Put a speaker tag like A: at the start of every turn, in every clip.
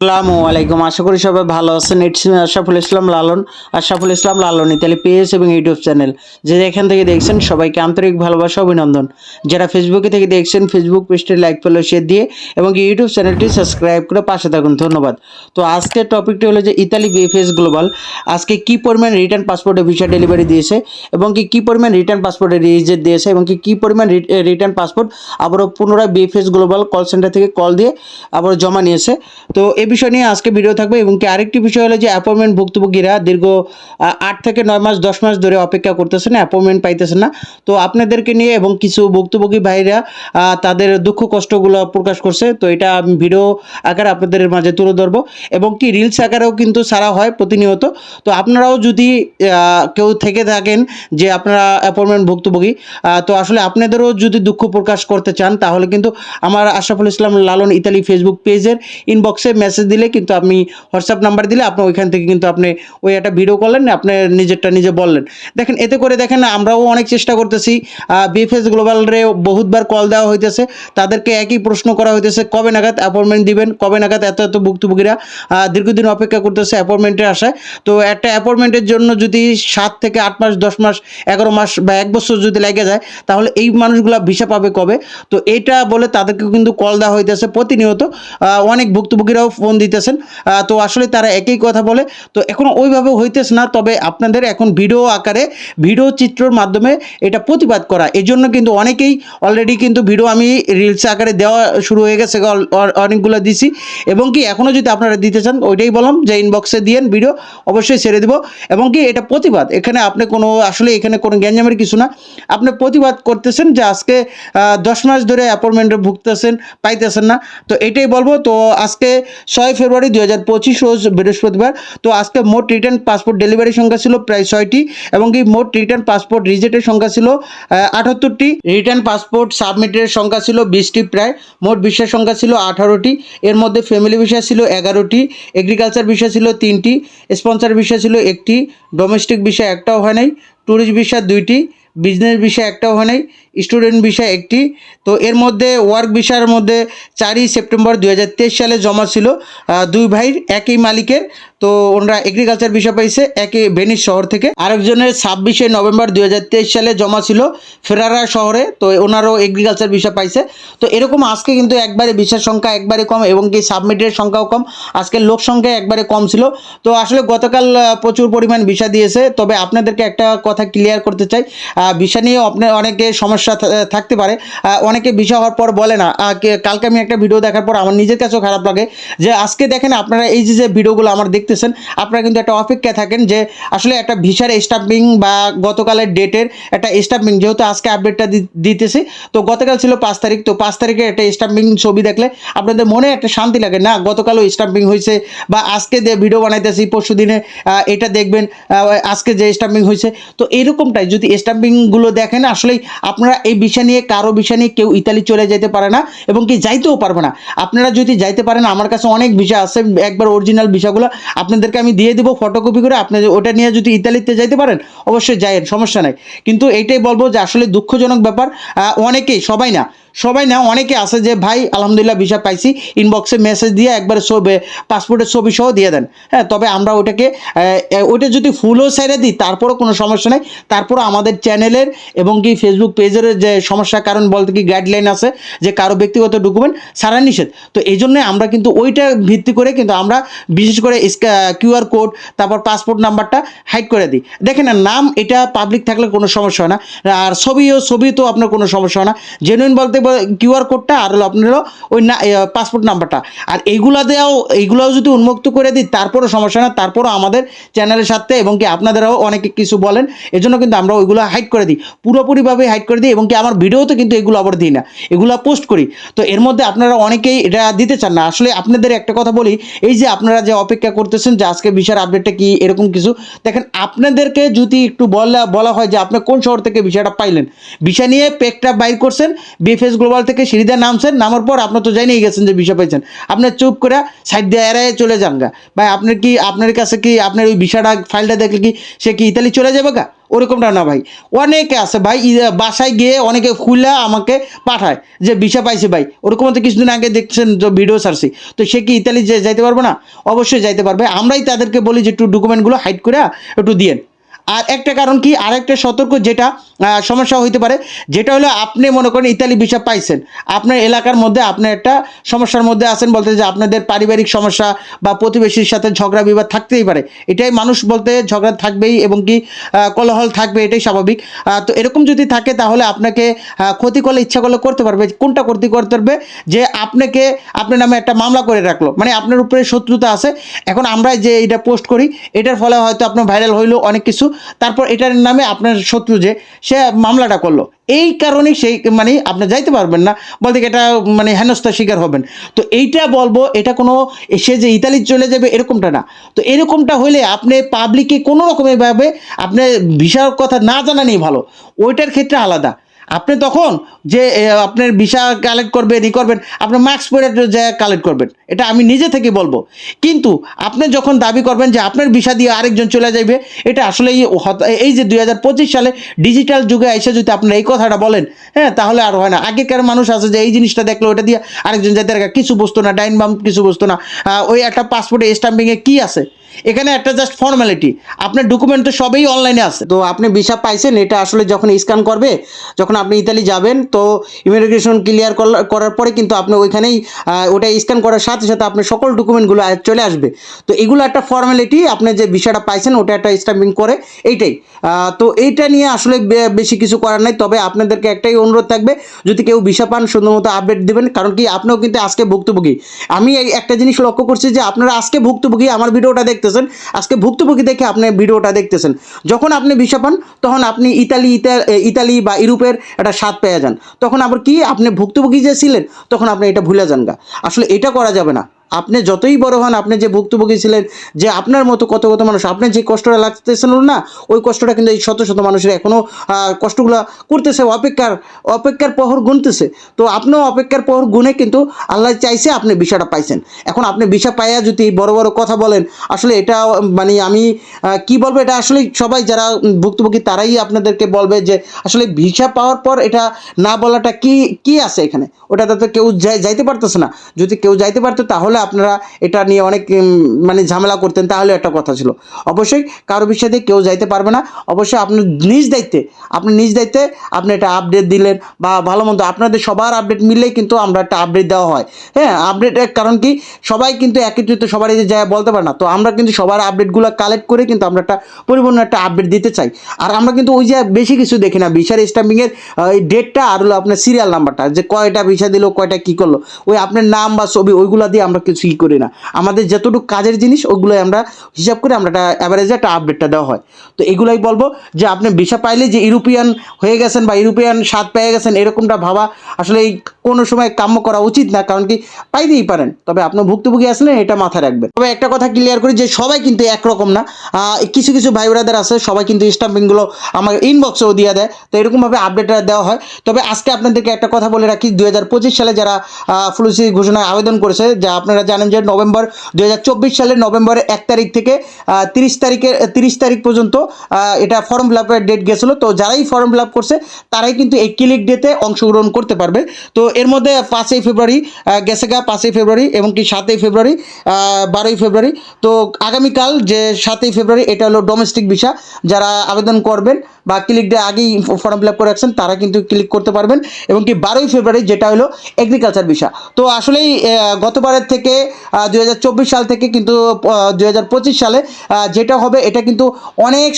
A: আসসালামু আলাইকুম। আশা করি সবাই ভালো আছেন। It's me Ashraful Islam Lalon. Ashraful Islam Lalon Italy page এবং ইউটিউব চ্যানেল যে এখান থেকে দেখছেন, সবাইকে আন্তরিক ভালোবাসা, অভিনন্দন। যারা ফেসবুকে থেকে দেখছেন ফেসবুক পেজটি লাইক ফলো শেয়ার দিয়ে এবং ইউটিউব চ্যানেলটি সাবস্ক্রাইব করে পাশে থাকুন। ধন্যবাদ। তো আজকের টপিকটি হলো যে ইতালি বিএফএস গ্লোবাল আজকে কি পরিমাণ রিটার্ন পাসপোর্টে ভিসা ডেলিভারি দিয়েছে এবং কি কি পরিমাণ রিটার্ন পাসপোর্টে রিজেক্ট দিয়েছে এবং কি কি পরিমাণ রিটার্ন পাসপোর্ট আবারও পুনরায় বিএফএস গ্লোবাল কল সেন্টার থেকে কল দিয়ে আবার জমা নিয়েছে। তো এই বিষয় নিয়ে আজকে ভিডিও থাকবে এবং কি আরেকটি বিষয় হলো যে অ্যাপয়েন্টমেন্ট ভুক্তভোগীরা দীর্ঘ আট থেকে নয় মাস, দশ মাস ধরে অপেক্ষা করতেছেন অ্যাপয়েন্টমেন্ট পাইতেছেন না। তো আপনাদেরকে নিয়ে এবং কিছু ভুক্তভোগী ভাইরা তাদের দুঃখ কষ্টগুলো প্রকাশ করছে। তো এটা আমি ভিডিও আকারে আপনাদের মাঝে তুলে ধরবো। এবং কি রিলস আকারেও কিন্তু সারা হয় প্রতিনিয়ত। তো আপনারাও যদি কেউ থেকে থাকেন যে আপনারা অ্যাপয়েন্টমেন্ট ভুক্তভোগী তো আসলে আপনাদেরও যদি দুঃখ প্রকাশ করতে চান, তাহলে কিন্তু আমার আশরাফুল ইসলাম লালন ইতালি ফেসবুক পেজের ইনবক্সে মেসেজ দিলে কিন্তু আপনি হোয়াটসঅ্যাপ নাম্বার দিলে আপনি ওইখান থেকে কিন্তু আপনি ওই একটা ভিডিও করলেন, আপনি নিজেরটা নিজে বললেন। দেখেন, এতে করে দেখেন আমরাও অনেক চেষ্টা করতেছি বিএফএস গ্লোবালরে বহুতবার কল দেওয়া হইতেছে, তাদেরকে একই প্রশ্ন করা হইতেছে, কবে নাগাদ অ্যাপয়েন্টমেন্ট দিবেন, কবে নাগাদ এত এত ভুক্তভোগীরা দীর্ঘদিন অপেক্ষা করতেছে অ্যাপয়েন্টমেন্টের আশায়। তো একটা অ্যাপয়েন্টমেন্টের জন্য যদি সাত থেকে আট মাস, দশ মাস, এগারো মাস বা এক বছর যদি লেগে যায়, তাহলে এই মানুষগুলা ভিসা পাবে কবে? তো এটা বলে তাদেরকে কিন্তু কল দেওয়া হইতেছে প্রতিনিয়ত। অনেক ভুক্তভোগীরাও ফোন দিতেছেন। তো আসলে তারা একই কথা বলে। তো এখন ওইভাবে হইতেছে না, তবে আপনাদের এখন ভিডিও আকারে, ভিডিও চিত্রর মাধ্যমে এটা প্রতিবাদ করা। এই জন্য কিন্তু অনেকেই অলরেডি কিন্তু ভিডিও আমি রিলস আকারে দেওয়া শুরু হয়ে গেছে অনেকগুলো দিছি। এবং কি এখনও যদি আপনারা দিতে চান, ওইটাই বললাম যে ইনবক্সে দিয়েন ভিডিও, অবশ্যই ছেড়ে দিব। এবং কি এটা প্রতিবাদ। এখানে আপনি কোনো, আসলে এখানে কোনো গ্যাঞ্জামের কিছু না। আপনি প্রতিবাদ করতেছেন যে আজকে দশ মাস ধরে অ্যাপয়েন্টমেন্টে ভুগতেছেন, পাইতেছেন না। তো এটাই বলব। তো আজকে ছয় ফেব্রুয়ারি দুই হাজার পঁচিশ রোজ বৃহস্পতিবার। তো আজকে মোট রিটার্ন পাসপোর্ট ডেলিভারি সংখ্যা ছিল প্রায় ছয়টি এবং কি মোট রিটার্ন পাসপোর্ট রিজেক্টের সংখ্যা ছিল আটাত্তরটি। রিটার্ন পাসপোর্ট সাবমিটের সংখ্যা ছিল বিশটি প্রায়, মোট বিষয়ের সংখ্যা ছিল আঠারোটি। এর মধ্যে ফ্যামিলি বিষয় ছিল এগারোটি, এগ্রিকালচার বিষয় ছিল তিনটি, স্পন্সর বিষয় ছিল একটি, ডোমেস্টিক বিষয় একটাও হয় নাই, ট্যুরিস্ট বিষয় দুইটি, বিজনেস বিষয় একটাও হয় নাই স্টুডেন্ট বিষয় একটি। তো এর মধ্যে ওয়ার্ক বিষয়ের মধ্যে চারই সেপ্টেম্বর দুই হাজার তেইশ সালে জমা ছিল দুই ভাইয়ের একই মালিকের। তো ওনারা এগ্রিকালচার বিষয় পাইছে, একই ভেনিস শহর থেকে। আরেকজনের ছাব্বিশে নভেম্বর দুই হাজার তেইশ সালে জমা ছিল ফেরারা শহরে, তো ওনারও এগ্রিকালচার বিষয় পাইছে। তো এরকম আজকে কিন্তু একবারে বিষয়ের সংখ্যা একবারে কম এবং কি সাবমিটের সংখ্যাও কম। আজকে লোক সংখ্যা একবারে কম ছিল। তো আসলে গতকাল প্রচুর পরিমাণ বিষা দিয়েছে। তবে আপনাদেরকে একটা কথা ক্লিয়ার করতে চাই। বিষা নিয়ে আপনার অনেকে সমস্যা থা- থাকতে পারে। অনেকে বিষয় হওয়ার পর বলে না। কালকে আমি একটা ভিডিও দেখার পর আমার নিজের কাছেও খারাপ লাগে যে আজকে দেখেন আপনারা এই যে যে ভিডিওগুলো আমার দেখতেছেন, আপনারা কিন্তু একটা অপেক্ষায় থাকেন যে আসলে একটা ভিসার স্টাম্পিং বা গতকালের ডেটের একটা স্টাম্পিং, যেহেতু আজকে আপডেটটা দিতেছি, তো গতকাল ছিল পাঁচ তারিখ, তো পাঁচ তারিখে একটা স্টাম্পিং ছবি দেখলে আপনাদের মনে একটা শান্তি লাগে, না গতকালও স্টাম্পিং হয়েছে বা আজকে যে ভিডিও বানাইতেছি, পরশু দিনে এটা দেখবেন আজকে যে স্টাম্পিং হয়েছে, তো এরকমটাই যদি স্টাম্পিংগুলো দেখেন, আসলেই আপনারা এই বিষয় নিয়ে, কারও বিষয় নিয়ে কেউ ইতালি চলে যেতে পারে না এবং কি যাইতেও পারবে না। আপনারা যদি যাইতে পারেন, আমার কাছে অনেক বিষয় আছে, একবার অরিজিনাল বিষয়গুলো আপনাদেরকে আমি দিয়ে দেবো ফটোকপি করে। আপনি ওটা নিয়ে যদি ইতালিতে যাইতে পারেন, অবশ্যই যাইয়েন, সমস্যা নাই। কিন্তু এইটাই বলব যে আসলে দুঃখজনক ব্যাপার অনেকেই, সবাই না সবাই না, অনেকে আছে যে, ভাই, আলহামদুলিল্লাহ, ভিসা পাইছি। ইনবক্সে মেসেজ দিয়ে একবারে পাসপোর্টের ছবি সহ দিয়ে দেন। হ্যাঁ তবে আমরা ওটাকে ওটা যদি ফুলও সাইডে দিই, তারপরও কোনো সমস্যা নেই। তারপরও আমাদের চ্যানেলের এবং কি ফেসবুক পেজের যে সমস্যার কারণ বলতে কি গাইডলাইন আছে যে, কারও ব্যক্তিগত ডকুমেন্ট সারা নিষেধ। তো এই জন্যে আমরা কিন্তু ওইটা ভিত্তি করে কিন্তু আমরা বিশেষ করে কিউআর কোড তারপর পাসপোর্ট নাম্বারটা হাইড করে দিই। দেখেন নাম এটা পাবলিক থাকলে কোনো সমস্যা হয় না। আর ছবিও ছবি তো আপনার কোনো সমস্যা হয় না। জেনুইন বলতে কিউআর কোডটা আর হলো আপনার ওই না পাসপোর্ট নাম্বারটা আর এইগুলা দেওয়াও এইগুলাও যদি উন্মুক্ত করে দিই, তারপরও সমস্যা না, তারপরও আমাদের চ্যানেলের সাথে এবং কি আপনাদেরও অনেকে কিছু বলেন, এজন্য কিন্তু আমরা ওইগুলো হাইড করে দিই। পুরোপুরিভাবে হাইড করে দিই এবং কি আমার ভিডিওতে কিন্তু এগুলো আবার দিই না, এগুলো পোস্ট করি। তো এর মধ্যে আপনারা অনেকেই এটা দিতে চান না। আসলে আপনাদের একটা কথা বলি, এই যে আপনারা যে অপেক্ষা করতেছেন যে আজকে ভিসার আপডেটটা কি, এরকম কিছু, দেখেন আপনাদেরকে যদি একটু বলা বলা হয় যে আপনি কোন শহর থেকে ভিসাটা পাইলেন? ভিসা নিয়ে পেকটা বাইর করছেন বিএফএস গ্লোবাল থেকে সিঁড়িতে নামছেন, নামার পর আপনার তো জানিয়ে গেছেন যে ভিসা পাইছেন আপনার চুপ করে সাইড দিয়ে এড়ায় চলে যান গা। ভাই আপনার কি, আপনার কাছে কি, আপনার ওই ভিসাটা ফাইলটা দেখলে কি সে কি ইতালি চলে যাবে গা? ওরকমটা না ভাই। অনেকে আছে ভাই বাসায় গিয়ে অনেকে খুলে আমাকে পাঠায় যে ভিসা পাইছে ভাই। ওরকম তো কিছুদিন আগে দেখছেন যে ভিডিও ছাড়ছি। তো সে কি ইতালি যাইতে পারবে না? অবশ্যই যাইতে পারবে। আমরাই তাদেরকে বলি যে একটু ডকুমেন্টগুলো হাইড করে একটু দিয়েন। আর একটা কারণ কি, আরেকটা সতর্ক যেটা সমস্যা হইতে পারে, যেটা হলো আপনি মনে করেন ইতালি ভিসা পাইছেন। আপনার এলাকার মধ্যে আপনি একটা সমস্যার মধ্যে আছেন বলতে যে আপনাদের পারিবারিক সমস্যা বা প্রতিবেশীর সাথে ঝগড়া বিবাদ থাকতেই পারে। এটাই মানুষ বলতে ঝগড়া থাকবেই এবং কি কোলাহল থাকবে, এটাই স্বাভাবিক। তো এরকম যদি থাকে তাহলে আপনাকে ক্ষতি করলে, ইচ্ছা করলে করতে পারবে। কোনটা ক্ষতি করতে পারবে? যে আপনাকে, আপনার নামে একটা মামলা করে রাখল। মানে আপনার উপরে শত্রুতা আছে। এখন আমরা যে এটা পোস্ট করি, এটার ফলে হয়তো আপনার ভাইরাল হইল অনেক কিছু। তারপর এটার নামে আপনার শত্রু যে, সে মামলাটা করল। এই কারণে সেই মানে আপনি যাইতে পারবেন না, বলতে এটা মানে হেনস্থার শিকার হবেন। তো এইটা বলব, এটা কোনো, সে যে ইতালি চলে যাবে, এরকমটা না। তো এরকমটা হলে আপনি পাবলিকে কোনো রকমেরভাবে আপনি ভিসার কথা না জানানি ভালো। ওইটার ক্ষেত্রে আলাদা। আপনি তখন যে আপনার ভিসা কালেক্ট করবেন, ই করবেন আপনার মাস্ক পরে যা কালেক্ট করবেন, এটা আমি নিজে থেকে বলব। কিন্তু আপনি যখন দাবি করবেন যে আপনার ভিসা দিয়ে আরেকজন চলে যাবে এটা আসলে এই যে দুই হাজার পঁচিশ সালে ডিজিটাল যুগে এসে যদি আপনি এই কথাটা বলেন হ্যাঁ তাহলে আর হয় না। আগেকার মানুষ আছে যে, এই জিনিসটা দেখল, ওটা দিয়ে আরেকজন যাতে কিছু বুঝতো না, ডাইন বাম কিছু বুঝতো না ওই একটা পাসপোর্টে স্টাম্পিংয়ে কী আছে? এখানে একটা জাস্ট ফর্মালিটি আপনার ডকুমেন্ট তো সবই অনলাইনে আছে। তো আপনি ভিসা পাইছেন, এটা আসলে যখন স্ক্যান করবে, যখন আপনি ইতালি যাবেন, তো ইমিগ্রেশন ক্লিয়ার করার পরে কিন্তু আপনি ওইখানেই ওটা স্ক্যান করার সাথে সাথে আপনার সকল ডকুমেন্টগুলো চলে আসবে। তো এগুলো একটা ফর্মালিটি আপনি যে ভিসাটা পাইছেন, ওটা একটা স্ট্যাম্পিং করে, এইটাই। তো এইটা নিয়ে আসলে বেশি কিছু করার নাই, তবে আপনাদেরকে একটাই অনুরোধ থাকবে, যদি কেউ ভিসা পান, সুন্দর মতো আপডেট দেবেন, কারণ কি, আপনিও কিন্তু আজকে ভুক্তভোগী। আমি একটা জিনিস লক্ষ্য করছি যে, আপনারা আজকে ভুক্তভোগী, আমার ভিডিওটা দেখতেছেন, আজকে ভুক্তভোগী দেখে আপনি ভিডিওটা দেখতেছেন। যখন আপনি ভিসা পান, তখন আপনি ইতালি, ইতা- ইতালি বা ইউরোপের একটা স্বাদ পেয়ে যান। তখন আবার কি, আপনি ভুক্তভোগী যে ছিলেন, তখন আপনি এটা ভুলে যান গা। আসলে এটা করা যাবে না। আপনি যতই বড় হন, আপনি যে ভুক্তভোগী ছিলেন, যে আপনার মতো কত কত মানুষ, আপনি যে কষ্টটা লাগতেছেন না, ওই কষ্টটা কিন্তু এই শত শত মানুষের এখনও কষ্টগুলো করতেছে, অপেক্ষার অপেক্ষার প্রহর গুনতেছে। তো আপনিও অপেক্ষার প্রহর গুনে কিন্তু আল্লাহ চাইছে আপনি বিষয়টা পাইছেন। এখন আপনি বিষয় পাইয়া যদি বড় বড় কথা বলেন, আসলে এটা মানে আমি কি বলব, এটা আসলে সবাই যারা ভুক্তভোগী, তারাই আপনাদেরকে বলবে যে, আসলে ভিসা পাওয়ার পর এটা না বলাটা কি কি আছে এখানে? ওটাতে তো কেউ যাই- যাইতে পারতেছে না। যদি কেউ যাইতে পারতো, তাহলে আপনারা এটা নিয়ে অনেক মানে ঝামেলা করতেন, তাহলে একটা কথা ছিল। অবশ্যই কারও বিষয়ে কেউ যাইতে পারবে না। অবশ্যই আপনি নিজ দায়িত্বে, আপনি নিজ দায়িত্বে আপনি এটা আপডেট দিলেন বা ভালো মন্দ, আপনাদের সবার আপডেট মিললেই কিন্তু আমরা একটা আপডেট দেওয়া হয়। হ্যাঁ আপডেটের কারণ কি? সবাই কিন্তু একত্রিত সবারই যে বলতে পারে না। তো আমরা কিন্তু সবার আপডেটগুলো কালেক্ট করে কিন্তু আমরা একটা পরিপূর্ণ একটা আপডেট দিতে চাই। আর আমরা কিন্তু ওই যে বেশি কিছু দেখি না। ভিসার স্ট্যাম্পিংয়ের এই ডেটটা আর হলো আপনার সিরিয়াল নাম্বারটা যে কয়টা ভিসা দিল, কয়টা কী করল। ওই আপনার নাম বা ছবি, ওইগুলো দিয়ে আমরা কিছু ই করি না। আমাদের যতটুকু কাজের জিনিস ওগুলো আমরা হিসাব করে আমরা একটা অ্যাভারেজে একটা আপডেটটা দেওয়া হয়। তো এগুলাই বলব যে আপনি ভিসা পাইলে যে ইউরোপিয়ান হয়ে গেছেন বা ইউরোপিয়ান স্বাদ পেয়ে গেছেন, এরকমটা ভাবা আসলে এই কোনো সময় কাম্য করা উচিত না, কারণ কি পাইতেই পারেন। তবে আপনি ভুক্তভোগী আসলে এটা মাথায় রাখবেন। তবে একটা কথা ক্লিয়ার করি যে সবাই কিন্তু একরকম না। কিছু কিছু ভাই ব্রাদার আছে, সবাই কিন্তু স্টাম্পিংগুলো আমার ইনবক্সেও দিয়ে দেয়। তো এরকমভাবে আপডেটটা দেওয়া হয়। তবে আজকে আপনাদেরকে একটা কথা বলে রাখি দু হাজার পঁচিশ সালে যারা ফুলসি ঘোষণায় আবেদন করেছে, যা আপনারা জানেন যে নভেম্বর দু হাজার চব্বিশ সালের নভেম্বরের এক তারিখ থেকে তিরিশ তারিখে তিরিশ তারিখ পর্যন্ত এটা ফর্ম ফিল আপের ডেট গেছিল। তো যারাই ফর্ম ফিল আপ করছে, তারাই কিন্তু এই ক্লিক ডেতে অংশগ্রহণ করতে পারবে। তো এর মধ্যে পাঁচই ফেব্রুয়ারি গেছে গা পাঁচই ফেব্রুয়ারি এবং কি সাতই ফেব্রুয়ারি বারোই ফেব্রুয়ারি। তো আগামীকাল যে সাতই ফেব্রুয়ারি, এটা হলো ডোমেস্টিক ভিসা যারা আবেদন করবেন বা ক্লিক ডে আগেই ফর্ম ফিল আপ করে রাখছেন, তারা কিন্তু ক্লিক করতে পারবেন। এবং কি বারোই ফেব্রুয়ারি, যেটা হলো এগ্রিকালচার ভিসা তো আসলেই গতবারের থেকে দু হাজার চব্বিশ সাল থেকে কিন্তু দু হাজার পঁচিশ সালে যেটা হবে এটা কিন্তু অনেক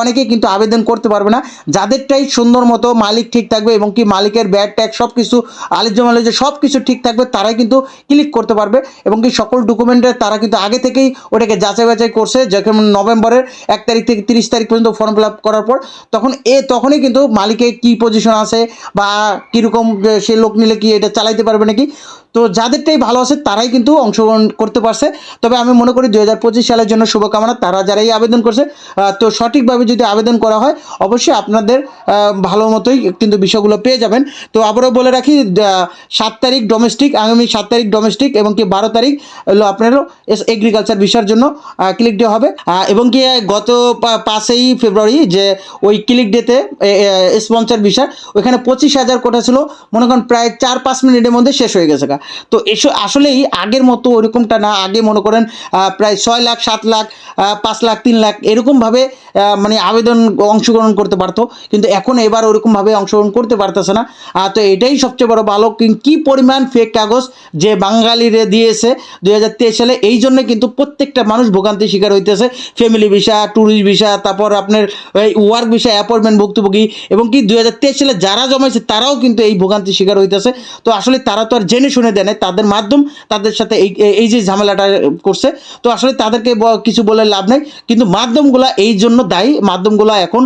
A: অনেকেই কিন্তু আবেদন করতে পারবে না। যাদেরটাই সুন্দর মতো মালিক ঠিক থাকবে এবং কি মালিকের ব্যাড ট্যাগ সব কিছু আলিজ মালিজে সব কিছু ঠিক থাকবে, তারাই কিন্তু ক্লিক করতে পারবে এবং কি সকল ডকুমেন্টের তারা কিন্তু আগে থেকেই ওটাকে যাচাই বাছাই করছে। যখন নভেম্বরের এক তারিখ থেকে তিরিশ তারিখ পর্যন্ত ফর্ম ফিল আপ করার পর, তখন এ তখনই কিন্তু মালিকের কী পজিশন আছে বা কীরকম সে লোক নিলে কি এটা চালাইতে পারবে নাকি? তো যাদেরটাই ভালো আছে তারাই কিন্তু কিন্তু অংশগ্রহণ করতে পারছে। তবে আমি মনে করি দুই হাজার পঁচিশ সালের জন্য শুভকামনা, তারা যারাই আবেদন করছে তো সঠিকভাবে যদি আবেদন করা হয়, অবশ্যই আপনাদের ভালো মতোই কিন্তু বিষয়গুলো পেয়ে যাবেন। তো আবারও বলে রাখি সাত তারিখ ডোমেস্টিক আগামী সাত তারিখ ডোমেস্টিক এবং কি বারো তারিখ হলো আপনার এগ্রিকালচার বিষয়ের জন্য ক্লিক ডে হবে। এবং কি গত পাঁচই ফেব্রুয়ারি যে ওই ক্লিক ডেতে স্পন্সর বিষয়, ওইখানে পঁচিশ হাজার কোটা ছিল, মনে করেন প্রায় চার পাঁচ মিনিটের মধ্যে শেষ হয়ে গেছে। তো এসব আসলেই আগের মতো ওরকমটা না, আগে মনে করেন প্রায় ছয় লাখ, সাত লাখ পাঁচ লাখ, তিন লাখ এরকমভাবে মানে আবেদন অংশগ্রহণ করতে পারতো। কিন্তু এখন এবার ওরকমভাবে অংশগ্রহণ করতে পারতেছে না। তো এটাই সবচেয়ে বড় ভালো কি- পরিমাণ ফেক কাগজ যে বাঙালিরে দিয়েছে দুই হাজার তেইশ সালে, এই জন্য কিন্তু প্রত্যেকটা মানুষ ভোগান্তির শিকার হইতেছে। ফ্যামিলি ভিসা ট্যুরিস্ট ভিসা তারপর আপনার ওয়ার্ক ভিসা অ্যাপয়েন্টমেন্ট ভুক্তভোগী এবং কি দুই হাজার তেইশ সালে যারা জমাইছে, তারাও কিন্তু এই ভোগান্তির শিকার হইতেছে। তো আসলে তারা তো আর জেনে শুনে দেয় তাদের মাধ্যম তাদের সাথে এই এই যে ঝামেলাটা করছে তো আসলে তাদেরকে কিছু বলে লাভ নেই। কিন্তু মাধ্যমগুলা এই জন্য দায়ী। মাধ্যমগুলা এখন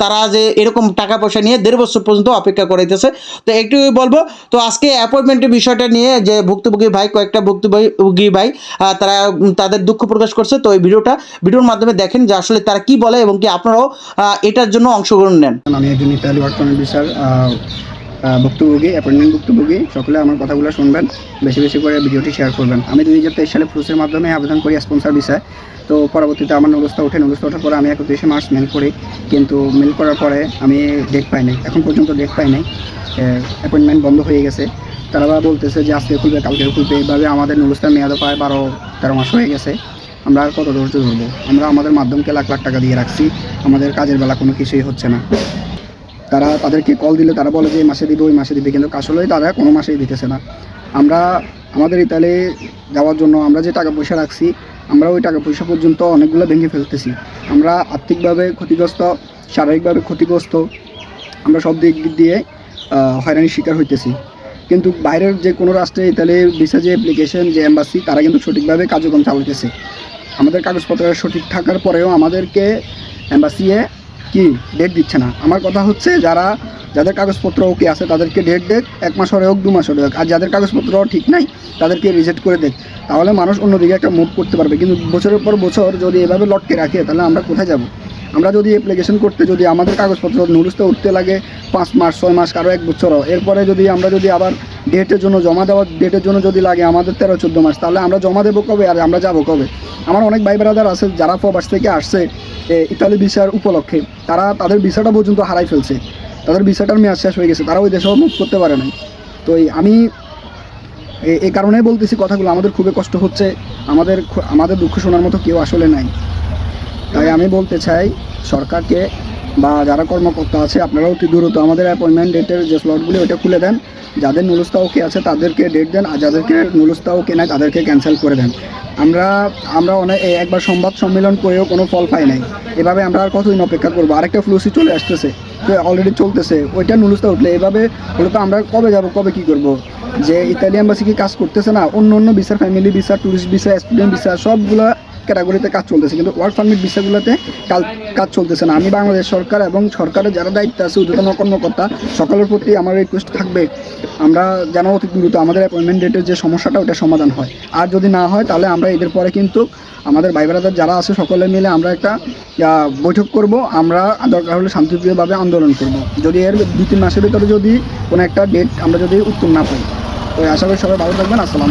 A: তারা যে এরকম টাকা পয়সা নিয়ে দেড় বছর পর্যন্ত অপেক্ষা করাইতেছে। তো একটু বলব তো আজকে অ্যাপয়েন্টমেন্টের বিষয়টা নিয়ে যে ভুক্তভোগী ভাই কয়েকটা ভুক্তভোগী ভাই তারা তাদের দুঃখ প্রকাশ করছে। তো এই ভিডিওটা ভিডিওর মাধ্যমে দেখেন যে আসলে তারা কি বলে এবং কি আপনারাও এটার জন্য অংশগ্রহণ নেন।
B: আমি একজন ইতালি ওয়ার্ক আহ, ভুক্তভোগী, অ্যাপয়েন্টমেন্ট ভুক্তভোগী, সকলে আমার কথাগুলো শুনবেন, বেশি বেশি করে ভিডিওটি শেয়ার করবেন। আমি দুই হাজার তেইশ সালে প্রসেসের মাধ্যমে আবেদন করি স্পন্সর ভিসায় তো পরবর্তীতে আমার নবস্থা ওঠে। নবস্থা ওঠার পরে আমি একত্রিশে মার্চ মেল করি, কিন্তু মেল করার পরে আমি ডেট পাই নাই। এখন পর্যন্ত ডেট পাই নাই। অ্যাপয়েন্টমেন্ট বন্ধ হয়ে গেছে। তারা আবার বলতেছে যে আজকে খুলবে, কালকে খুলবে। এইভাবে আমাদের নবস্থার মেয়াদও প্রায় বারো, তেরো মাস হয়ে গেছে। আমরা আর কত ধৈর্য ধরবো? আমরা আমাদের মাধ্যমকে লাখ লাখ টাকা দিয়ে রাখছি। আমাদের কাজের বেলা কোনো কিছুই হচ্ছে না। তারা তাদেরকে কল দিলে তারা বলে যে মাসে দিবে, ওই মাসে দিবে। কিন্তু আসলে তারা কোনো মাসেই দিতেছে না। আমরা, আমাদের ইতালি যাওয়ার জন্য আমরা যে টাকা পয়সা রাখছি, আমরা ওই টাকা পয়সা পর্যন্ত অনেকগুলো ভেঙে ফেলতেছি। আমরা আর্থিকভাবে ক্ষতিগ্রস্ত, শারীরিকভাবে ক্ষতিগ্রস্ত, আমরা সব দিক দিয়ে হয়রানির শিকার হইতেছি। কিন্তু বাইরের যে কোনো রাষ্ট্রে ইতালি ভিসা যে অ্যাপ্লিকেশন যে এম্বাসি তারা কিন্তু সঠিকভাবে কার্যক্রম চালাইতেছে। আমাদের কাগজপত্র সঠিক থাকার পরেও আমাদেরকে এম্বাসিয়ে কি ডেট দিচ্ছে না। আমার কথা হচ্ছে যারা, যাদের কাগজপত্র ওকে আছে তাদেরকে ডেট দেখ, এক মাস হরে হোক, দু মাস হরে হোক। আর যাদের কাগজপত্র ঠিক নাই, তাদেরকে রিজেক্ট করে দেখ। তাহলে মানুষ অন্যদিকে একটা মুভ করতে পারবে। কিন্তু বছরের পর বছর যদি এভাবে লটকে রাখে, তাহলে আমরা কোথায় যাব? আমরা যদি অ্যাপ্লিকেশন করতে যদি আমাদের কাগজপত্র নুরুস্তে উঠতে লাগে পাঁচ মাস, ছয় মাস, কারও এক বছরও এরপরে যদি আমরা যদি আবার ডেটের জন্য জমা দেওয়ার ডেটের জন্য যদি লাগে আমাদের তেরো, চোদ্দ মাস, তাহলে আমরা জমা দেবো কবে আর আমরা যাব কবে? আমার অনেক ভাই ব্রাদার আছে যারা প্রবাস থেকে আসছে ইতালি ভিসার উপলক্ষে। তারা তাদের ভিসাটা পর্যন্ত হারাই ফেলছে। তাদের ভিসাটার মেয়াদ শেষ হয়ে গেছে। তারা ওই দেশেও মুভ করতে পারে নাই। তো আমি এই কারণেই বলতেছি কথাগুলো। আমাদের খুবই কষ্ট হচ্ছে। আমাদের আমাদের দুঃখ শোনার মতো কেউ আসলে নাই। তাই আমি বলতে চাই, সরকারকে বা যারা কর্মকর্তা আছে আপনারা অতি দ্রুত আমাদের অ্যাপয়েন্টমেন্ট ডেটের যে স্লটগুলি ওটা খুলে দেন। যাদের নুলুস্তা ওকে আছে, তাদেরকে ডেট দেন, আর যাদেরকে নুলুস্তা ওকে নাই, তাদেরকে ক্যান্সেল করে দেন। আমরা আমরা অনেক একবার সংবাদ সম্মেলন করেও কোনো ফল পাই নাই। এভাবে আমরা আর কতদিন অপেক্ষা করব? আরেকটা ফ্লুসি চলে আসতেছে। অলরেডি চলতেছে, ওইটা নুলুস্তা উঠলে। এভাবে হলে তো, আমরা কবে যাব, কবে কি করব? যে ইতালিয়ান বাসি কি কাজ করতেছে না? অন্য অন্য visa family visa tourist visa student visa সবগুলো ক্যাটাগরিতে কাজ চলতেছে। কিন্তু ওয়ার্ক পারমিট ভিসাগুলোতে কাল- কাজ চলতেছে না। আমি বাংলাদেশ সরকার এবং সরকারের যারা দায়িত্ব আছে, ঊর্ধ্বতন কর্মকর্তা, সকলের প্রতি আমার রিকোয়েস্ট থাকবে, আমরা যেন অতি দ্রুত আমাদের অ্যাপয়েন্টমেন্ট ডেটের যে সমস্যাটা, ওটা সমাধান হয়। আর যদি না হয়, তাহলে আমরা এদের পরে কিন্তু আমাদের ভাই ব্রাদার যারা আছে, সকলে মিলে আমরা একটা বৈঠক করব। আমরা দরকার হলে শান্তিপ্রিয়ভাবে আন্দোলন করব। যদি এর দু তিন মাসের ভিতরে যদি কোনো একটা ডেট আমরা যদি উত্তর না পাই। তো আশা করি সবাই ভালো থাকবেন। আসসালাম